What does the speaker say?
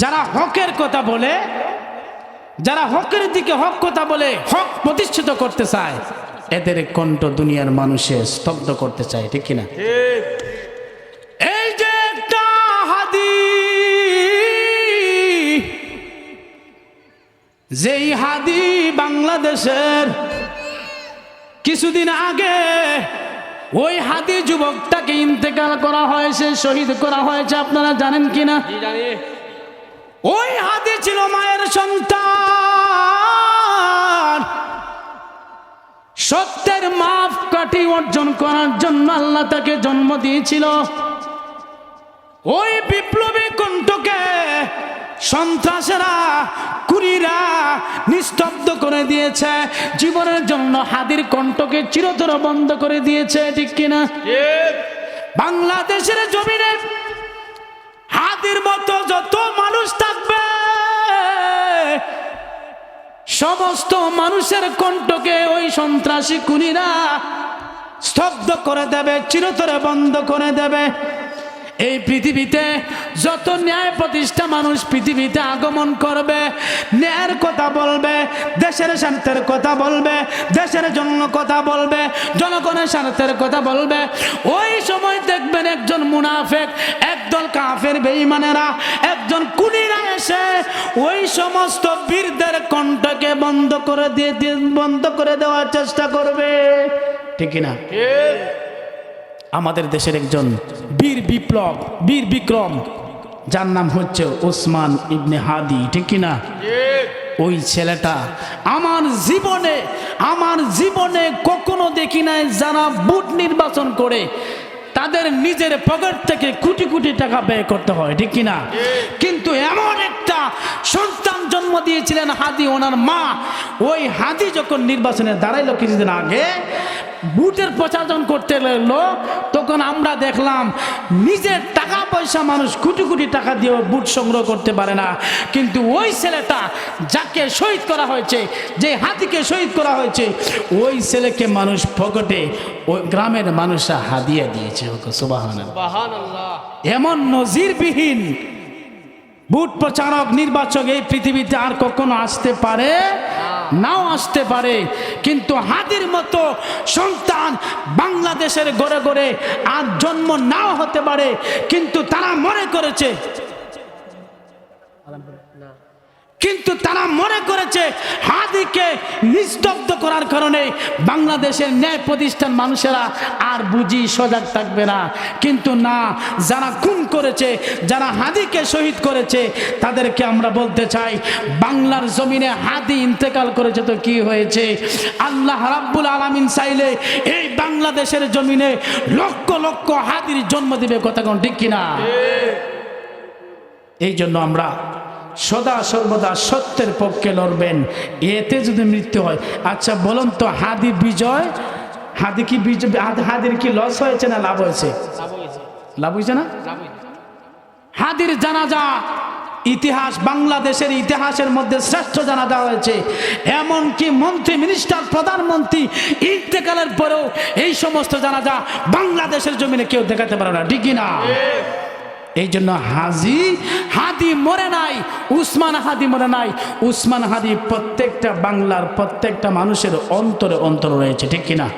যারা হকের কথা বলে, যারা হকের দিকে হক কথা বলে, হক প্রতিষ্ঠিত করতে চায়, এদের কণ্ঠ দুনিয়ার মানুষে স্তব্ধ করতে চায়, ঠিক কিনা? এই হাদি যেই হাদি বাংলাদেশের কিছুদিন আগে ওই হাদি যুবকটাকে ইন্তেকাল করা হয়েছে, শহীদ করা হয়েছে, আপনারা জানেন কিনা? ওই হাদি ছিল মায়ের সন্তান। সত্যের মাপ কাটি অর্জন করার জন্য আল্লাহ তাকে জন্ম দিয়েছিল। ওই বিপ্লবী কণ্ঠকে সন্ত্রাসেরা কুড়িরা নিস্তব্ধ করে দিয়েছে। জীবনের জন্য হাদির কণ্ঠকে চিরতর বন্ধ করে দিয়েছে ঠিক কিনা? বাংলাদেশের জমিনে হাদির মতো যত সমস্ত মানুষের কণ্ঠকে ওই সন্ত্রাসী কুনিরা স্তব্ধ করে দেবে, চিরতরে বন্ধ করে দেবে। এই পৃথিবীতে যত ন্যায় প্রতিষ্ঠা মানুষ পৃথিবীতে আগমন করবে, ন্যায়ের কথা বলবে, দেশের স্বার্থের কথা বলবে, দেশের জন্য কথা বলবে, জনগণের স্বার্থের কথা বলবে। ওই সময় দেখবেন একজন মুনাফেক, একদল কাফের বেঈমানেরা, একজন এসে ওই সমস্ত বীরদের কণ্ঠকে বন্ধ করে দিয়ে বন্ধ করে দেওয়ার চেষ্টা করবে। ঠিক না আমাদের দেশের একজন বীর বিপ্লব, বীর বিক্রম, যার নাম হচ্ছে ওসমান ইবনে হাদি। ঠিক কিনা? ওই ছেলেটা আমার জীবনে আমার জীবনে কখনো দেখি নাই যারা বুট নির্বাচন করে তাদের নিজের পকেট থেকে কোটি কোটি টাকা ব্যয় করতে হয়, ঠিক কিনা? কিন্তু এমন একটা সন্তান জন্ম দিয়েছিলেন হাদি, ওনার মা। ওই হাদি যখন নির্বাচনে দাঁড়াইলো কিছুদিন আগে বুটের প্রচারণ করতে লাগল তখন আমরা দেখলাম নিজের টাকা পয়সা মানুষ কোটি কোটি টাকা দিয়েও বুট সংগ্রহ করতে পারে না। কিন্তু ওই ছেলেটা যাকে শহীদ করা হয়েছে যে হাতিকে শহীদ করা হয়েছে ওই ছেলেকে মানুষ পকেটে ওই গ্রামের মানুষরা হাদিয়া দিয়েছে। সুবাহান এমন নজিরবিহীন বুট প্রচারক নির্বাচক এই পৃথিবীতে আর কখনো আসতে পারে নাও আসতে পারে, কিন্তু হাদির মতো সন্তান বাংলাদেশের গড়ে গড়ে আর জন্ম নাও হতে পারে, কিন্তু তারা মনে করেছে কিন্তু তারা মনে করেছে হাদিকে নিস্তব্ধ করার কারণে বাংলাদেশের ন্যায় প্রতিষ্ঠান মানুষেরা আর বুঝি সজাগ থাকবে না। কিন্তু না যারা খুন করেছে যারা হাদিকে শহীদ করেছে তাদেরকে আমরা বলতে চাই বাংলার জমিনে হাদি ইন্তেকাল করেছে তো কি হয়েছে? আল্লাহ রাব্বুল আলামিন চাইলে এই বাংলাদেশের জমিনে লক্ষ লক্ষ হাদির জন্ম দিবে কথা কোন ঠিক কিনা? এই জন্য আমরা সদা সর্বদা সত্যের পক্ষে লড়বেন। এতে যদি মৃত্যু হয় আচ্ছা বলুন তো, হাদি বিজয়? হাদি কি হাদির কি লস হয়েছে না লাভ হয়েছে? লাভ হয়েছে না? হাদির জানাজা ইতিহাস, বাংলাদেশের ইতিহাসের মধ্যে শ্রেষ্ঠ জানা জানাজা হয়েছে। এমনকি মন্ত্রী মিনিস্টার প্রধানমন্ত্রী, ইন্তেকালের পরেও এই সমস্ত জানাজা বাংলাদেশের জমিনে কেউ দেখাতে পারে না। ঠিকই না এই জন্য হাজি, হাদি মরে নাই, উসমান হাদি মরে নাই। উসমান হাদি প্রত্যেকটা বাংলার প্রত্যেকটা মানুষের অন্তরে অন্তর রয়েছে, ঠিক কিনা?